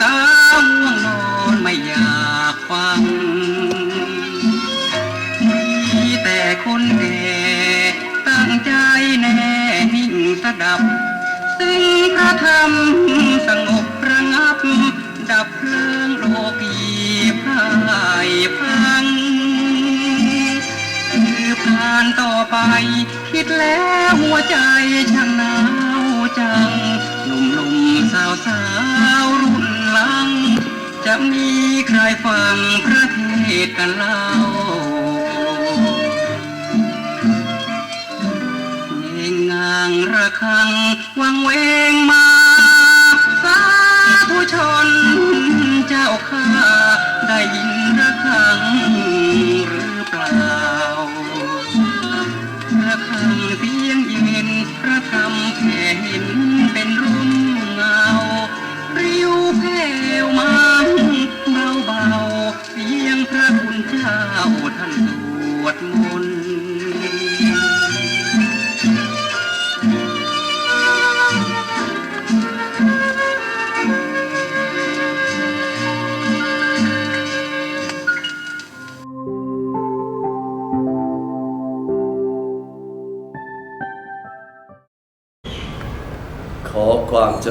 สาวง่วงนอนไม่อยากฟัง มีแต่คนแก่ตั้งใจแน่นิ่งสดับ ซึ่งพระธรรมสงบระงับ ดับเพลิงโลกีพ่ายพัง คือผ่านต่อไป คิดแล้วหัวใจช่างหนาวจังหนุ่มหนุ่มสาวสาวๆรุ่นห ลัง จะมีใครฟังพระเทศกันเล่าเงงงางระคังวังเวงมาสาธุชนเจ้าข้าได้ยินระคัง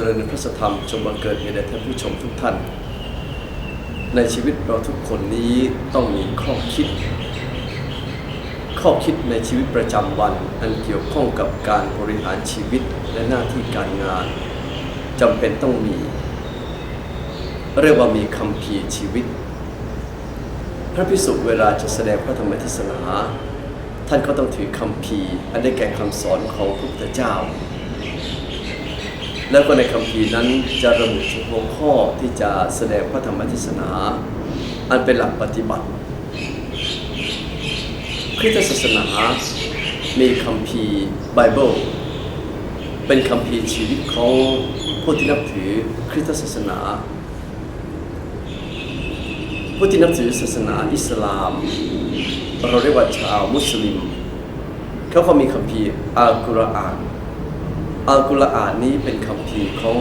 จริญในพระธรรมจงบังเกิดแด่ท่านผู้ชมทุกท่าน ในชีวิตเราทุกคนนี้ต้องมีข้อคิด ข้อคิดในชีวิตประจำวัน อันเกี่ยวข้องกับการบริหารชีวิตและหน้าที่การงานจำเป็นต้องมี เรียกว่ามีคำพีชีวิต พระพิสุเวลาจะแสดงพระธรรมเทศนา ท่านก็ต้องถือคำพีอันได้แก่คำสอนของพระพุทธเจ้า แล้วก็ในคำพีร์นั้นจะระบุถึงหัวข้อที่จะแสดงพระธรรมเทศนา อันเป็นหลักปฏิบัติคริสตศาสนา มีคำพีร์ไบเบิลเป็นคำพีร์ชีวิตของผู้ที่นับถือคริสตศาสนาผู้ที่นับถือศาสนาอิสลาม เราเรียกว่าชาวมุสลิม เขาก็มีคำพีร์อัลกุรอาน อัลกุรอานนี้เป็นคำพีของ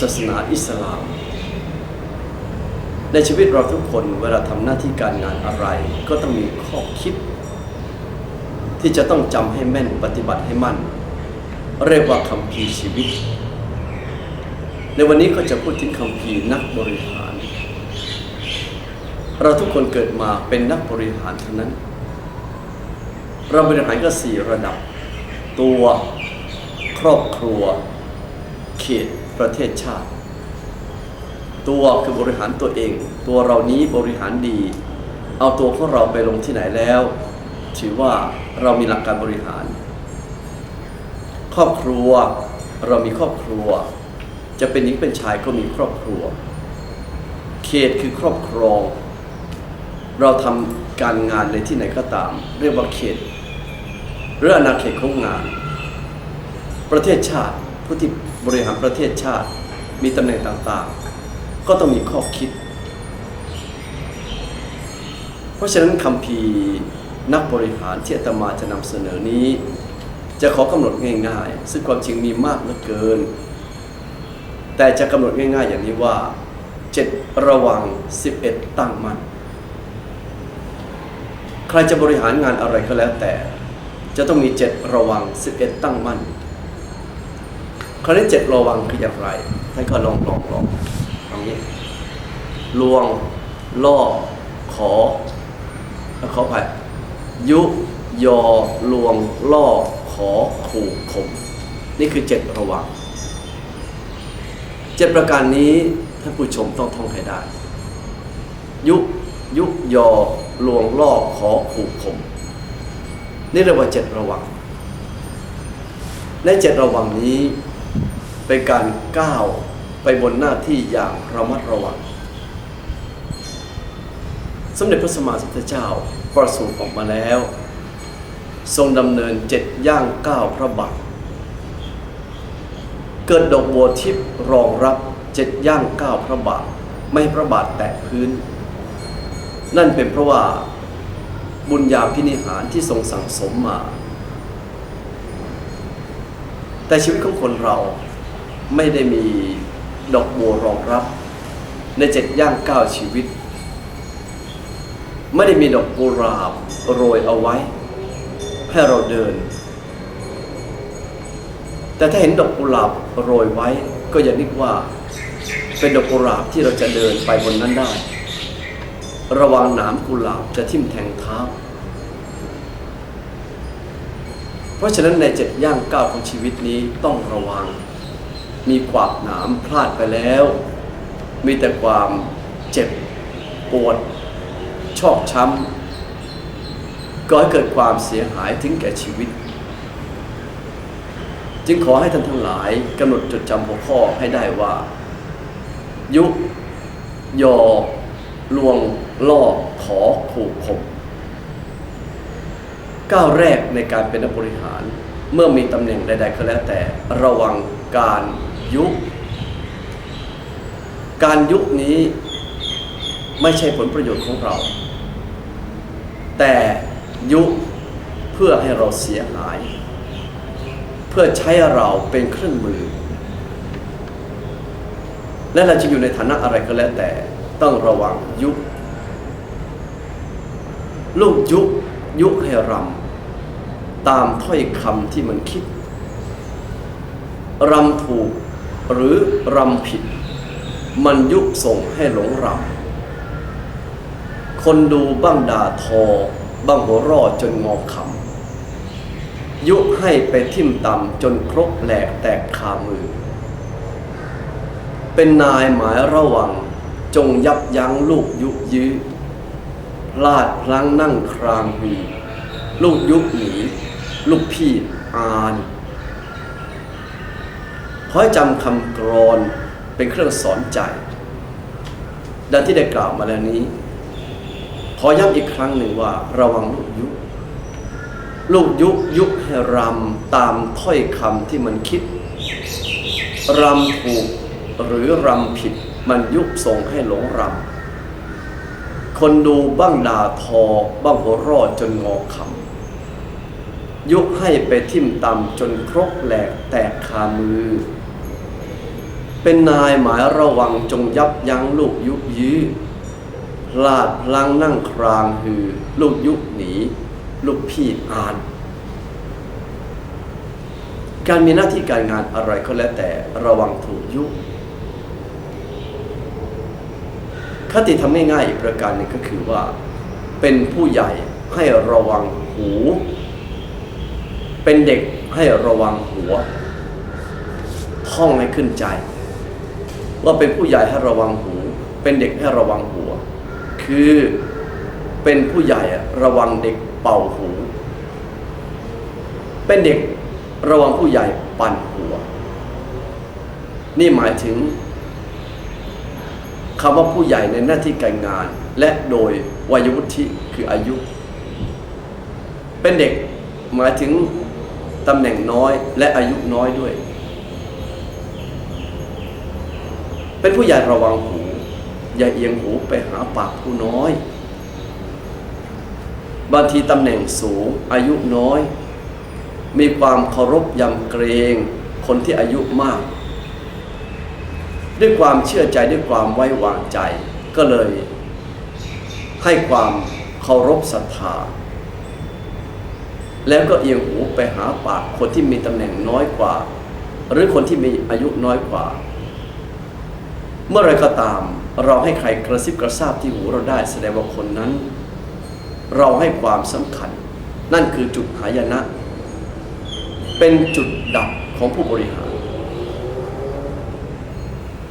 ศาสนาอิสลาม ในชีวิตเราทุกคนเวลาทำหน้าที่การงานอะไร ก็ต้องมีข้อคิด ที่จะต้องจำให้แม่นปฏิบัติให้มั่น เรียกว่าคำพีชีวิต ในวันนี้ก็จะพูดถึงคำพีนักบริหาร เราทุกคนเกิดมาเป็นนักบริหารเท่านั้น เราบริหารก็สี่ระดับตัว ครอบครัว เขตประเทศชาติ ตัวคือบริหารตัวเอง ตัวเรานี้บริหารดี เอาตัวของเราไปลงที่ไหนแล้ว ถือว่าเรามีหลักการบริหาร ครอบครัวเรามีครอบครัว จะเป็นหญิงเป็นชายก็มีครอบครัว เขตคือครอบครอง เราทำการงานในที่ไหนก็ตาม เรียกว่าเขตหรืออาณาเขตของงาน ประเทศชาติผู้ที่บริหารประเทศชาติมีตำแหน่งต่างๆ ก็ต้องมีข้อคิด เพราะฉะนั้นคำพีนักบริหารที่อาตมาจะนำเสนอนี้ จะขอกำหนดง่ายๆ ซึ่งความจริงมีมากเหลือเกิน แต่จะกำหนดง่ายๆ อย่างนี้ว่าเจ็ดระวัง 11 ตั้งมั่นใครจะบริหารงานอะไรก็แล้วแต่ จะต้องมีเจ็ดระวัง 11 ตั้งมั่น คราวนี้เจ็ดระวังคืออย่างไรท่านก็ลองลองลองตรงนี้ลวงล่อขอแล้วขอไปยุยอลวงล่อขอขู่ข่มนี่คือเจ็ดระวังเจ็ดประการนี้ท่านผู้ชมต้องท่องให้ได้ ยุยุยอลวงล่อขอขู่ข่มนี่เรียกว่าเจ็ดระวัง ในเจ็ดระวังนี้ เป็นการก้าวไปบนหน้าที่อย่างระมัดระวัง สมเด็จพระสัมมาสัมพุทธเจ้าประสูติออกมาแล้ว ทรงดำเนินเจ็ดย่างก้าวพระบาทเกิดดอกบัวทิพย์รองรับเจ็ดย่างก้าวพระบาทไม่พระบาทแตะพื้น นั่นเป็นเพราะว่าบุญญาพินิหารที่ทรงสั่งสมมา แต่ชีวิตของคนเรา ไม่ได้มีดอกบัวรองรับ ในเจ็ดย่างเก้าชีวิต ไม่ได้มีดอกกุหลาบโรยเอาไว้ ให้เราเดิน แต่ถ้าเห็นดอกกุหลาบโรยไว้ ก็อย่านึกว่า เป็นดอกกุหลาบที่เราจะเดินไปบนนั้นได้ ระวังหนามกุหลาบจะทิ่มแทงเท้าเพราะฉะนั้นในเจ็ดย่างก้าวของชีวิตนี้ต้องระวัง มีขวากหนามพลาดไปแล้ว มีแต่ความเจ็บปวด ชอกช้ำก่อให้เกิดความเสียหายถึงแก่ชีวิต จึงขอให้ท่านทั้งหลายกำหนดจดจำหัวข้อให้ได้ว่า ยุยอลวงล่อขอขู่ข่มก้าวแรกในการเป็นนักบริหาร เมื่อมีตำแหน่งใด ๆ ก็แล้วแต่ระวังการ ยุ การยุนี้ไม่ใช่ผลประโยชน์ของเรา แต่ยุเพื่อให้เราเสียหาย เพื่อใช้เราเป็นเครื่องมือ และเราจะอยู่ในฐานะอะไรก็แล้วแต่ต้องระวังยุลูกยุยุให้รำตามถ้อยคำที่มันคิดรำถูก หรือรำผิด มันยุส่งให้หลงรำคนดูบ้างด่าทอ บ้างหัวรอดจนงอขำยุให้ไปทิ่มต่ำจนครกแหลกแตกคามือ เป็นนายหมายระวังจงยับยั้งลูกยุยื้อลาดพลั้งนั่งครางหีลูกยุหนีลูกพี่อาน ขอให้จำคำกรอนเป็นเครื่องสอนใจ ดังที่ได้กล่าวมาแล้วนี้ ขอย้ำอีกครั้งหนึ่งว่าระวังลูกยุ ลูกยุยุให้รำตามถ้อยคำที่มันคิดรำถูกหรือรำผิดมันยุบส่งให้หลงรำ คนดูบ้างด่าทอบ้างหัวรอดจนงอคำ ยุให้ไปทิ่มตำจนครกแหลกแตกคามือ เป็นนายหมายระวังจงยับยั้งลูกยุยื้อพลาดพลังนั่งครางฮือ ลูกยุหนี ลูกพี่อ่าน การมีหน้าที่การงานอะไรก็แล้วแต่ระวังถูกยุคติทำง่ายๆอีกประการหนึ่งก็คือว่า เป็นผู้ใหญ่ให้ระวังหู เป็นเด็กให้ระวังหัวท่องให้ขึ้นใจ ว่าเป็นผู้ใหญ่ให้ระวังหู เป็นเด็กให้ระวังหัว คือเป็นผู้ใหญ่อะระวังเด็กเป่าหู เป็นเด็กระวังผู้ใหญ่ปั่นหัว นี่หมายถึงคำว่าผู้ใหญ่ในหน้าที่การงาน และโดยวัยวุฒิคืออายุ เป็นเด็กหมายถึงตำแหน่งน้อยและอายุน้อยด้วย เป็นผู้ใหญ่ระวังหู อย่าเอียงหูไปหาปากผู้น้อย บางทีตำแหน่งสูงอายุน้อย มีความเคารพยำเกรงคนที่อายุมาก ด้วยความเชื่อใจด้วยความไว้วางใจ ก็เลยให้ความเคารพศรัทธาแล้วก็เอียงหูไปหาปากคนที่มีตำแหน่งน้อยกว่า หรือคนที่มีอายุน้อยกว่า เมื่อไรก็ตาม เราให้ใครกระซิบกระซาบที่หูเราได้ แสดงว่าคนนั้น เราให้ความสำคัญ นั่นคือจุดหายนะ เป็นจุดดับของผู้บริหาร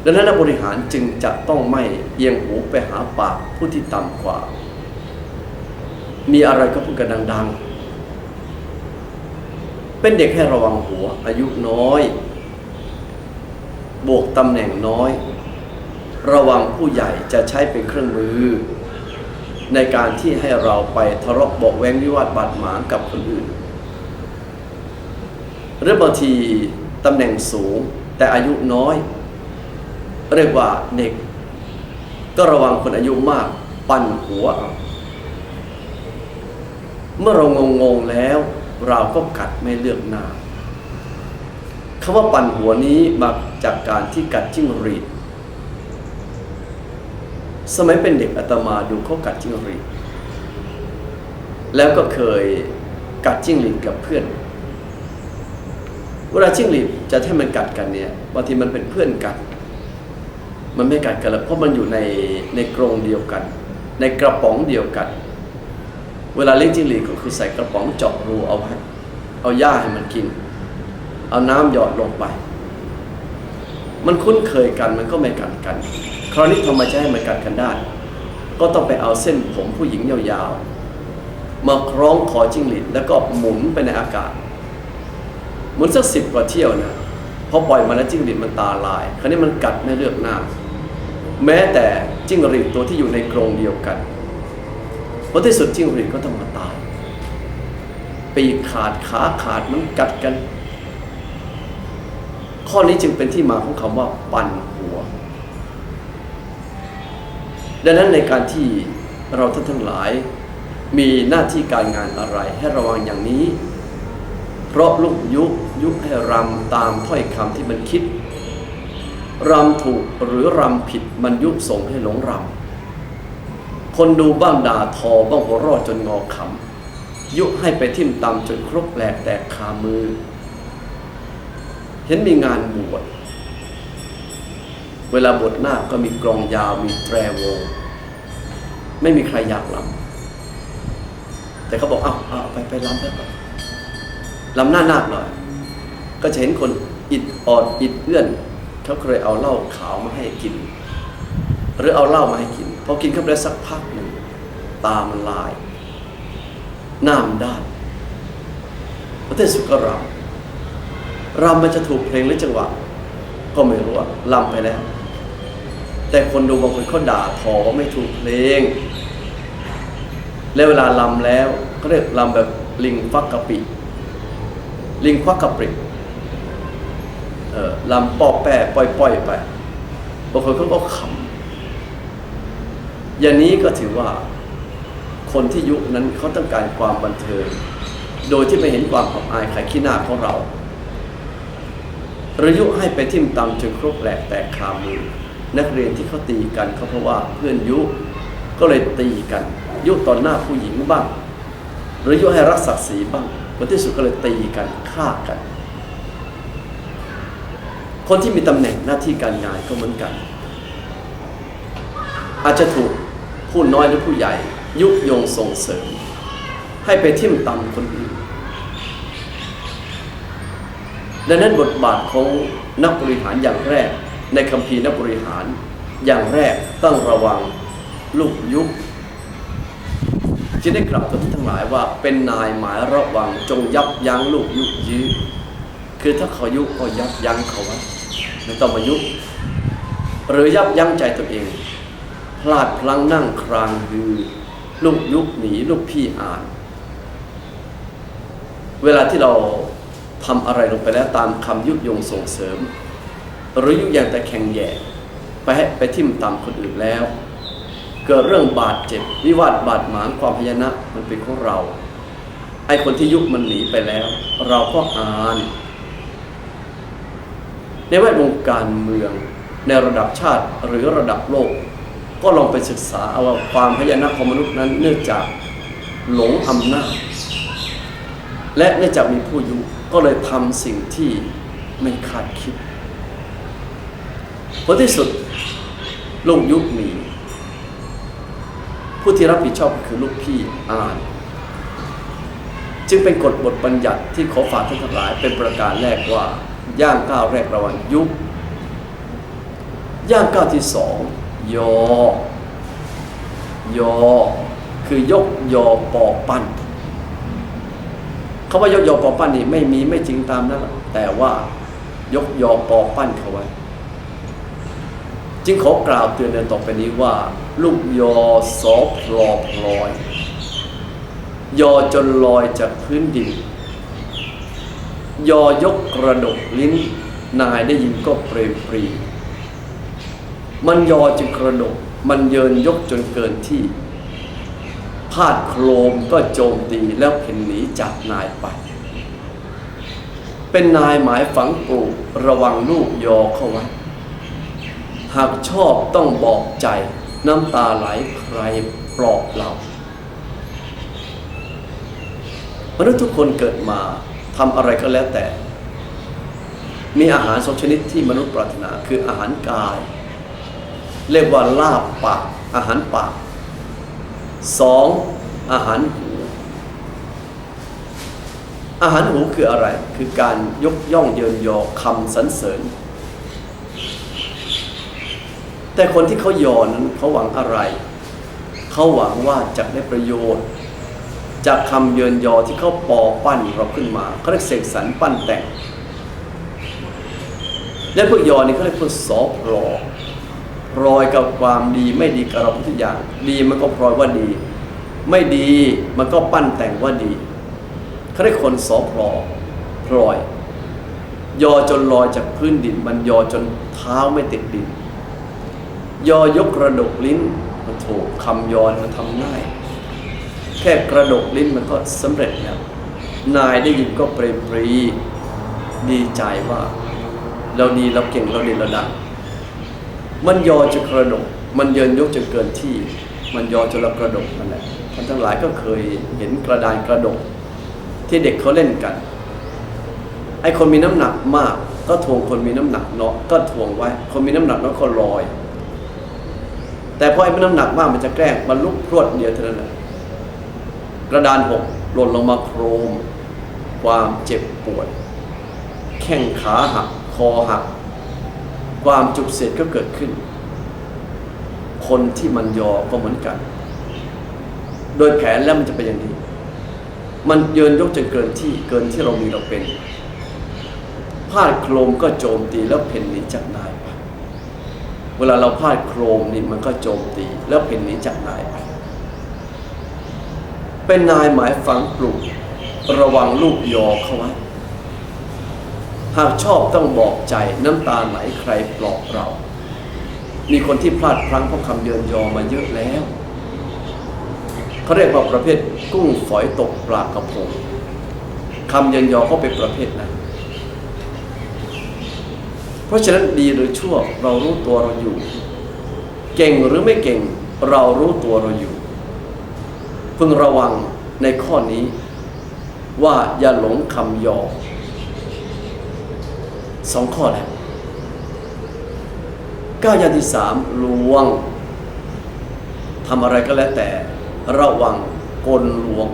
ดังนั้นนักบริหารจึงจะต้องไม่เอียงหูไปหาปากผู้ที่ต่ำกว่า มีอะไรก็พูดกันดัง ๆ เป็นเด็กให้ระวังหัวอายุน้อยบวกตำแหน่งน้อย ระวังผู้ใหญ่จะใช้เป็นเครื่องมือ ในการที่ให้เราไปทะเลาะเบอกแว้งวิวาทบาดหมางกับคนอื่น หรือบางทีตำแหน่งสูงแต่อายุน้อย เรียกว่าเด็ก ก็ระวังคนอายุมากปั่นหัวเอาเมื่อเรางงงๆแล้ว เราก็กัดไม่เลือกหน้าคำว่าปั่นหัวนี้มาจากการที่กัดจิ้งหรีด สมัยเป็นเด็กอาตมาดูเขากัดจิ้งหรีดแล้วก็เคยกัดจิ้งหรีดกับเพื่อน เวลาจิ้งหรีดจะให้มันกัดกันเนี่ยบางทีมันเป็นเพื่อนกัน มันไม่กัดกันแล้วเพราะมันอยู่ในในกรงเดียวกัน ในกระป๋องเดียวกัน เวลาเลี้ยงจิ้งหรีดก็คือใส่กระป๋องเจาะรูเอาไว้เอาหญ้าให้มันกิน เอาน้ำหยอดลงไป มันคุ้นเคยกันมันก็ไม่กัดกัน ราวนี้ทำไมจะให้มันกัดกันได้ ก็ต้องไปเอาเส้นผมผู้หญิงยาวๆ มาคล้องคอจิ้งหรีดแล้วก็หมุนไปในอากาศ หมุนสักสิบกว่าเที่ยวนะพอปล่อยมาแล้วจิ้งหรีดมันตาลาย คราวนี้มันกัดไม่เลือกหน้า แม้แต่จิ้งหรีดตัวที่อยู่ในกรงเดียวกันพราะที่สุดจิ้งหรีดก็ต้องมาตาย ปีกขาดขาขาดมันกัดกัน ข้อนี้จึงเป็นที่มาของคำว่าปั่น ดังนั้นในการที่เราท่านทั้งหลาย มีหน้าที่การงานอะไรให้ระวังอย่างนี้ เพราะลูกยุยุให้รำตามถ้อยคำที่มันคิดรำถูกหรือรำผิดมันยุส่งให้หลงรำคนดูบ้างด่าทอบ้างหัวรอดจนงอขำยุให้ไปทิ่มตำจนครกแหลกแตกคามือ เห็นมีงานบวช เวลาบวชหน้าก็มีกลองยาวมีแตรวง ไม่มีใครอยากลำแต่เขาบอกเอาเอาไปไปลำไปก่อนลำหน้านาคหน่อย ก็จะเห็นคนอิดออดอิดเอื้อนเขาเคยเอาเหล้าขาวมาให้กิน หรือเอาเหล้ามาให้กินพอกินเข้าไปสักพักหนึ่งตามันลาย หน้ามันด้านพระเทศสุกรำรำมันจะถูกเพลงหรือจังหวะ ก็ไม่รู้อะลำไปแล้ว แต่คนดูบางคนเขาด่าทอว่าไม่ถูกเพลง แล้วเวลาลำแล้วเขาเรียกลำแบบลิงฟักกะปิ ลิงควักกะปริเออลำปอแปะปล่อยปล่อยไปบางคนเขาก็ขำอย่างนี้ก็ถือว่า คนที่ยุคนั้นเขาต้องการความบันเทิง โดยที่ไม่เห็นความอับอายขายขี้หน้าของเรา ระยุให้ไปทิ่มตำจนครกแหลกแตกคามือ นักเรียนที่เขาตีกันเขาเพราะว่าเพื่อนยุก็เลยตีกัน ยุต่อหน้าผู้หญิงบ้าง หรือยุให้รักศักดิ์ศรีบ้างผลที่สุดก็เลยตีกันฆ่ากัน คนที่มีตำแหน่งหน้าที่การงานก็เหมือนกัน อาจจะถูกผู้น้อยหรือผู้ใหญ่ ยุยงส่งเสริม ให้ไปทิ่มตำคนอื่นดังนั้นบทบาทของนักบริหารอย่างแรก ในคัมภีร์นักบริหาร อย่างแรกต้องระวังลูกยุคที่ได้กล่าวกับท่านทั้งหลายว่าเป็นนายหมายระวังจงยับยั้งลูกยุยื้อคือถ้าเขายุก็ยับยั้งเขาไว้ไม่ต้องมายุหรือยับยั้งใจตัวเอง พลาดพลั้งนั่งครางฮือลูกยุคหนีลูกพี่อ่าน เวลาที่เราทำอะไรลงไปแล้วตามคำยุยงส่งเสริม หรือยุยงแต่แข่งแย่ไปให้ไปทิ่มตามคนอื่นแล้ว เกิดเรื่องบาดเจ็บ วิวาทบาดหมางความพยานะมันเป็นของเรา ไอ้คนที่ยุคมันหนีไปแล้ว เราก็อ่านในแวดวงการเมืองในระดับชาติหรือระดับโลก ก็ลองไปศึกษาเอาว่าความพยานะของมนุษย์นั้น เนื่องจากหลงอำนาจและเนื่องจากมีผู้ยุก็เลยทำสิ่งที่ไม่คาดคิด ผลที่สุดลูกยุคมี ผู้ที่รับผิดชอบก็คือลูกพี่อานจึงเป็นกฎบทบัญญัติที่ขอฝากท่านทั้งหลาย เป็นประการแรกว่าย่างก้าวแรกระหว่างยุคย่างก้าวที่สองยอยอ คือยกยอปอปั้นเขาว่ายกยอปอปั้นนี่ไม่มีไม่จริงตามนั้นแต่ว่ายกยอปอปั้นเขาไว้ จึงขอกล่าวเตือนในต่อไปนี้ว่า ลูกยอสอพลอพลอย ยอจนลอยจากพื้นดิน ยอยกกระดกลิ้น นายได้ยินก็เปรมปรี มันยอจึงกระดก มันเยินยกจนเกินที่ พาดโครมก็โจมตีแล้วเพ่นหนีจากนายไป เป็นนายหมายฝังปลูกระวังลูกยอเข้าไว้ หากชอบต้องบอกใจน้ำตาไหลใครปลอบเรามนุษย์ทุกคนเกิดมาทำอะไรก็แล้วแต่ มีอาหารสองชนิดที่มนุษย์ปรารถนาคืออาหารกาย เรียกว่าลาบปากอาหารปากสองอาหารหูอาหารหูคืออะไร คือการยกย่องเยินยอคำสรรเสริญ แต่คนที่เขายอนั้นเขาหวังอะไร เขาหวังว่าจะได้ประโยชน์ จากคำเยินยอที่เขาปอปั้นเราขึ้นมาเขาเรียกเสกสรรปั้นแต่ง และพวกยอนี่เขาเรียกพวกสอพลอพลอยกับความดีไม่ดีกับเราทุกอย่าง ดีมันก็พลอยว่าดี ไม่ดีมันก็ปั้นแต่งว่าดีเขาเรียกคนสอพลอพลอย ยอจนลอยจากพื้นดิน มันยอจนเท้าไม่ติดดิน ยอยกกระดกลิ้นมันถูกคำยอนมันทำง่าย แค่กระดกลิ้นมันก็สำเร็จแล้วนายได้ยินก็เปรมปรีดีใจว่า เราดีเราเก่งเราเด่นเราดังมันยอจะกระดก มันเยินยกจนเกินที่ มันยอจนเรากระดกนั่นแหละท่านทั้งหลายก็เคยเห็นกระดานกระดก ที่เด็กเขาเล่นกันไอ้คนมีน้ำหนักมาก ก็ทวงคนมีน้ำหนักเนาะก็ทวงไว้ คนมีน้ำหนักน้อยก็ลอย แต่พอไอ้มันน้ำหนักมากมันจะแกล้งมันลุกพรวดเดียวเท่านั้นกระดานหกหล่นลงมาโครม ความเจ็บปวด แข้งขาหัก คอหัก ความจุกเสียดก็เกิดขึ้น คนที่มันยอก็เหมือนกัน โดยแผนแล้วมันจะเป็นอย่างนี้ มันเยินยกจนเกินที่เกินที่เรามีเราเป็นพาดโครมก็โจมตีแล้วเพ่นหนีจากนาย เวลาเราพลาดโครมนี่มันก็โจมตี แล้วเพ่นหนีจากนายไป เป็นนายหมายฝังปลูกระวังลูกยอเขาไว้หากชอบต้องบอกใจน้ำตาไหลใครปลอบเรา มีคนที่พลาดพลั้งเพราะคำเยินยอมาเยอะแล้วเขาเรียกว่าประเภทกุ้งฝอยตกปลากระพงคำเยินยอเขาเป็นประเภทนั้น เพราะฉะนั้นดีหรือชั่วเรารู้ตัวเราอยู่ เก่งหรือไม่เก่งเรารู้ตัวเราอยู่พึงระวังในข้อนี้ ว่าอย่าหลงคำยอสองข้อแล้วก้าวย่างที่สามลวงทำอะไรก็แล้วแต่ระวังกลลวง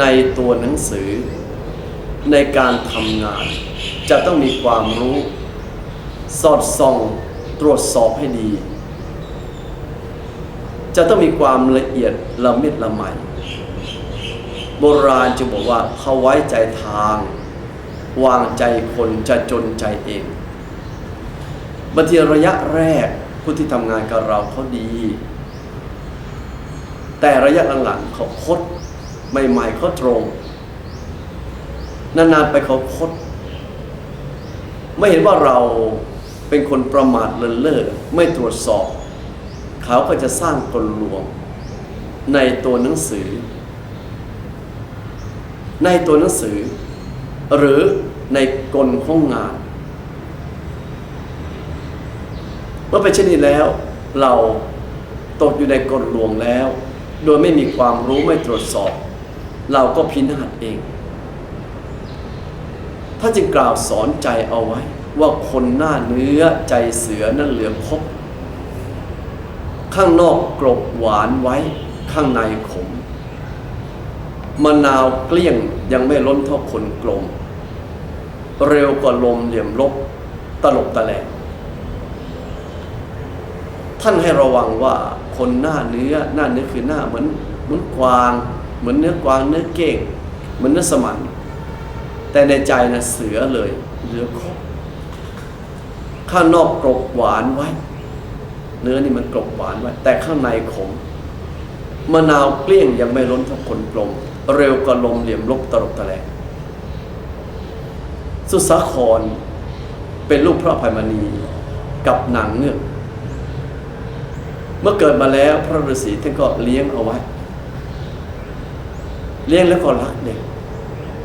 ในตัวหนังสือ ในการทำงาน จะต้องมีความรู้ สอดส่องตรวจสอบให้ดี จะต้องมีความละเอียดละเมิดละไมโบราณจะบอกว่าเขาไว้ใจทาง วางใจคนจะจนใจเองบางทีระยะแรกผู้ที่ทำงานกับเราเขาดี แต่ระยะหลังๆเขาคดใหม่ๆเขาตรง นานๆไปเขาคด ไม่เห็นว่าเรา เป็นคนประมาทเลินเล่อไม่ตรวจสอบ เขาก็จะสร้างกลลวง ในตัวหนังสือ ในตัวหนังสือ หรือในกลของงาน เมื่อเป็นเช่นนี้แล้ว เราตกอยู่ในกลลวงแล้ว โดยไม่มีความรู้ไม่ตรวจสอบ เราก็พินาศเอง ถ้าจึงกล่าวสอนใจเอาไว้ ว่าคนหน้าเนื้อใจเสือนั่นเหลือคบข้างนอกกรบหวานไว้ข้างในขมมะนาวเกลี้ยงยังไม่ล้นเท่าคนกลม เร็วกว่าลมเหลี่ยมลบตลบตะแลงท่านให้ระวังว่าคนหน้าเนื้อหน้าเนื้อคือหน้าเหมือนเหมือนกวาง เหมือนเนื้อกวางเนื้อเก้งเหมันเนื้อสมัน แต่ในใจนะเสือเลยเหลือครบ ข้างนอกกรบหวานไว้ เนื้อนี่มันกรบหวานไว้ แต่ข้างในขมมะนาวเกลี้ยงยังไม่ล้นเท่าะคนกลม เร็วกว่าลมเหลี่ยมลบตลบตะแลงสุสาครเป็นลูกพระภัยมณีกับนางเงือกเมื่อเกิดมาแล้วพระฤาษีท่านก็เลี้ยงเอาไว้ เลี้ยงแล้วก็รักเด็ก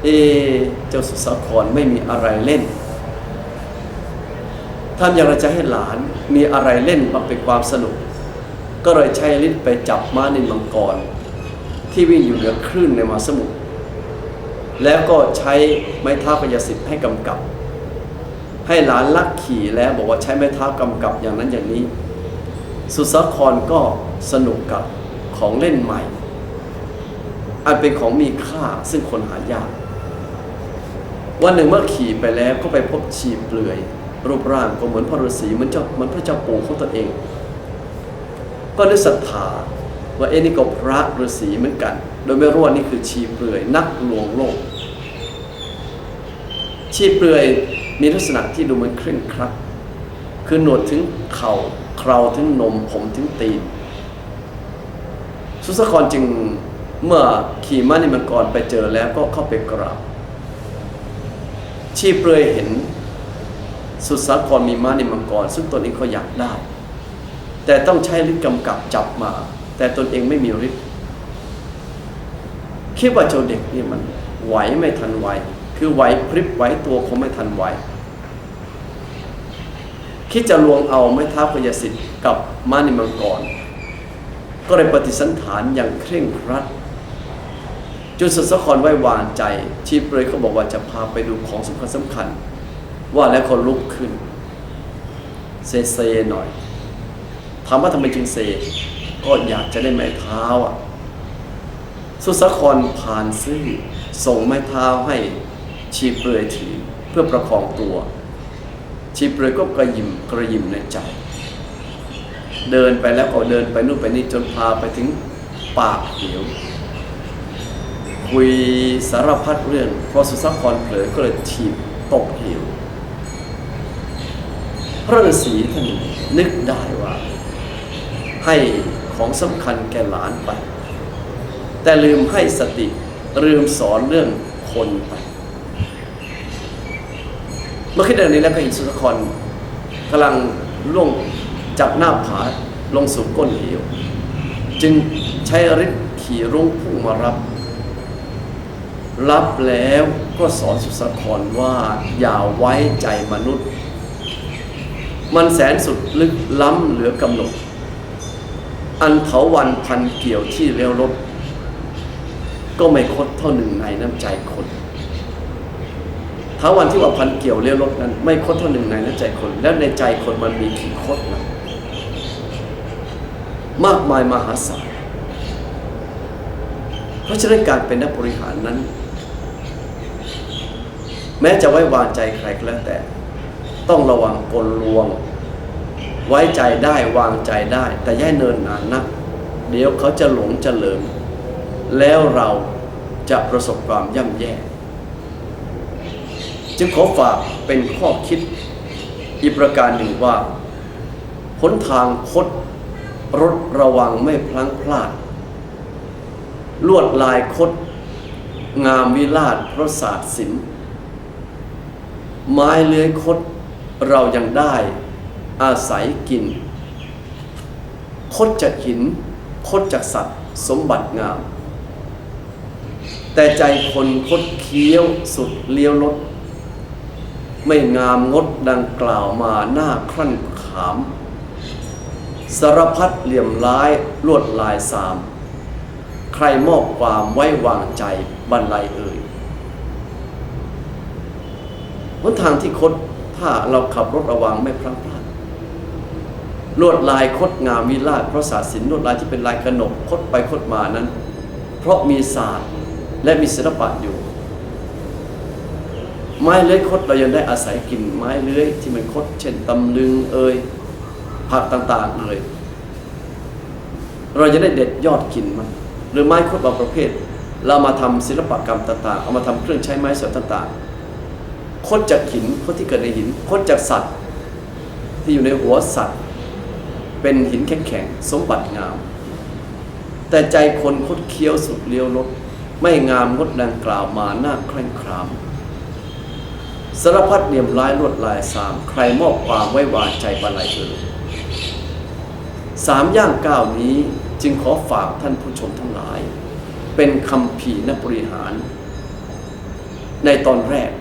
เอเจ้าสุสาครไม่มีอะไรเล่น ท่านอยากจะให้หลานมีอะไรเล่นมาเป็นความสนุก ก็เลยใช้ลิ้นไปจับม้านินมังกร ที่วิ่งอยู่เหนือคลื่นในมหาสมุทรแล้วก็ใช้ไม้เท้ากายสิทธิ์ให้กำกับ ให้หลานลักขี่แล้วบอกว่าใช้ไม้เท้ากำกับอย่างนั้นอย่างนี้ สุสาครก็สนุกกับของเล่นใหม่ อันเป็นของมีค่าซึ่งคนหายาก วันหนึ่งเมื่อขี่ไปแล้วก็ไปพบชีเปลือย รูปร่างก็เหมือนพระฤาษีเหมือนเจ้าเหมือนพระเจ้าปู่ของตนเอง ก็ได้ศรัทธาว่าเอ็นี่ก็พระฤาษีเหมือนกัน โดยไม่รู้ว่านี่คือชีเปลือยนักลวงโลก ชีเปลือยมีลักษณะที่ดูเหมือนเคร่งครัดคือหนวดถึงเข่าเคราถึงนมผมถึงตีน สุสครจึงเมื่อขี่ม้านิมังกรไปเจอแล้วก็เข้าไปกราบชีเปลือยเห็น สุสาครมีม้าในมังกร ซึ่งตนเองเขาอยากได้ แต่ต้องใช้ฤทธิ์กำกับจับมา แต่ตนเองไม่มีฤทธิ์คิดว่าเจ้าเด็กนี่มันไหวไม่ทันไหว คือไหวพริบไหวตัวคงไม่ทันไหว คิดจะลวงเอาไม้ท้าพยาสิทธิ์กับม้าในมังกร ก็เลยปฏิสันฐานอย่างเคร่งครัดจนสุสครไว้วางใจชีเปรยเขาบอกว่าจะพาไปดูของสำคัญสำคัญ ว่าแล้วคนลุกขึ้น เซเซหน่อยถามว่าทำไมจึงเซ ก็อยากจะได้ไม้เท้าอะ สุสครผ่านซื่อส่งไม้เท้าให้ชีเปลือยถือเพื่อประคองตัว ชีเปลือยก็กระยิมกระยิมในใจ เดินไปแล้วก็เดินไปนู่นไปนี่จนพาไปถึงปากเหวคุยสารพัดเรื่องพอสุสครเผลอก็เลยถีบตกเหว พระฤาษีท่านนึกได้ว่า ให้ของสำคัญแก่หลานไป แต่ลืมให้สติลืมสอนเรื่องคนไปเมื่อคิดอย่างนี้แล้วก็เห็นสุสครกำลังล่วงจากหน้าผาลงสู่ก้นเหวจึงใช้ฤทธิ์ขี่รุ่งพุ่งมารับ รับแล้วก็สอนสุสครว่าอย่าไว้ใจมนุษย์ มันแสนสุดลึกล้ำเหลือกำหนด อันเถาวันพันเกี่ยวที่เลี้ยวรถก็ไม่คดเท่าหนึ่งในน้ำใจคนเถาวันที่ว่าพันเกี่ยวเลี้ยวรถนั้น ไม่คดเท่าหนึ่งในน้ำใจคน แล้วในใจคนมันมีกี่คดนะมากมายมหาศาลเพราะฉะนั้นการเป็นนักบริหารนั้น แม้จะไว้วางใจใครก็แล้วแต่ ต้องระวังกลลวง ไว้ใจได้วางใจได้ แต่ย่าเนินนานนักเดี๋ยวเขาจะหลงจะเหลิมแล้วเราจะประสบความย่ำแย่ จึงขอฝากเป็นข้อคิดอีกประการหนึ่งว่าหนทางคดรถระวังไม่พลั้งพลาด ลวดลายคด งามวิลาศพระศาสตร์ศิลป์ไม้เลื้อยคด เรายังได้อาศัยกิน คดจากหิน คดจากสัตว์ สมบัติงาม แต่ใจคนคดเคี้ยวสุดเลี้ยวลด ไม่งามงดดังกล่าวมาหน้าครั่นขาม สารพัดเหลี่ยมร้ายลวดลายสาม ใครมอบความไว้วางใจบรรลัยเอ่ยหนทางที่คด ถ้าเราขับรถระวังไม่พลั้งพลาดลวดลายคดงามวิลาศเพราะศาสตร์ศิลป์ลวดลายที่เป็นลายกระหนกคดไปคดมานั้น เพราะมีศาสตร์และมีศิลปะอยู่ ไม้เลื้อยคดเรายังได้อาศัยกินไม้เลื้อยที่มันคด เช่นตำลึงเอ่ยผักต่างๆเอ่ยเราจะได้เด็ดยอดกินมันหรือไม้คดบางประเภท เรามาทำศิลปกรรมต่างๆ เอามาทำเครื่องใช้ไม้สอยต่างๆ คดจากหินคดที่เกิดในหินคดจากสัตว์ ที่อยู่ในหัวสัตว์ เป็นหินแข็งๆสมบัติงาม แต่ใจคนคดเคี้ยวสุดเลี้ยวลดไม่งามงดดังกล่าวมาหน้าแคร่งครามสารพัดเหลี่ยมร้ายลวดลายสาม ใครมอบความไว้วางใจบรรลัยเอ่ยสามย่างก้าวนี้จึงขอฝากท่านผู้ชมทั้งหลาย เป็นคำพีนักบริหาร ในตอนแรก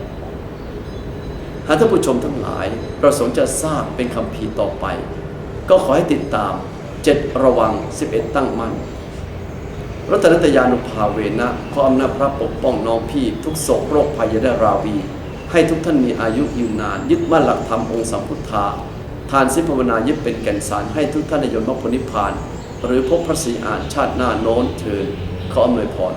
หากท่านผู้ชมทั้งหลาย ประสงค์จะทราบเป็นคำพีต่อไป ก็ขอให้ติดตามเจ็ดระวัง 11 ตั้งมั่นรัตนตยานุภาเวนะขออำนาจพระปกป้องน้องพี่ ทุกโศกโรคภัยยได้ราวี ให้ทุกท่านมีอายุยืนนาน ยึดมั่นหลักธรรมองค์สัมพุทธา ทานสิภาวนายึดเป็นแก่นสารให้ทุกท่านในยนต์มรรคผลนิพพาน หรือพบพระศรีอานชาติหน้าโน้นเทินขออำนวยพร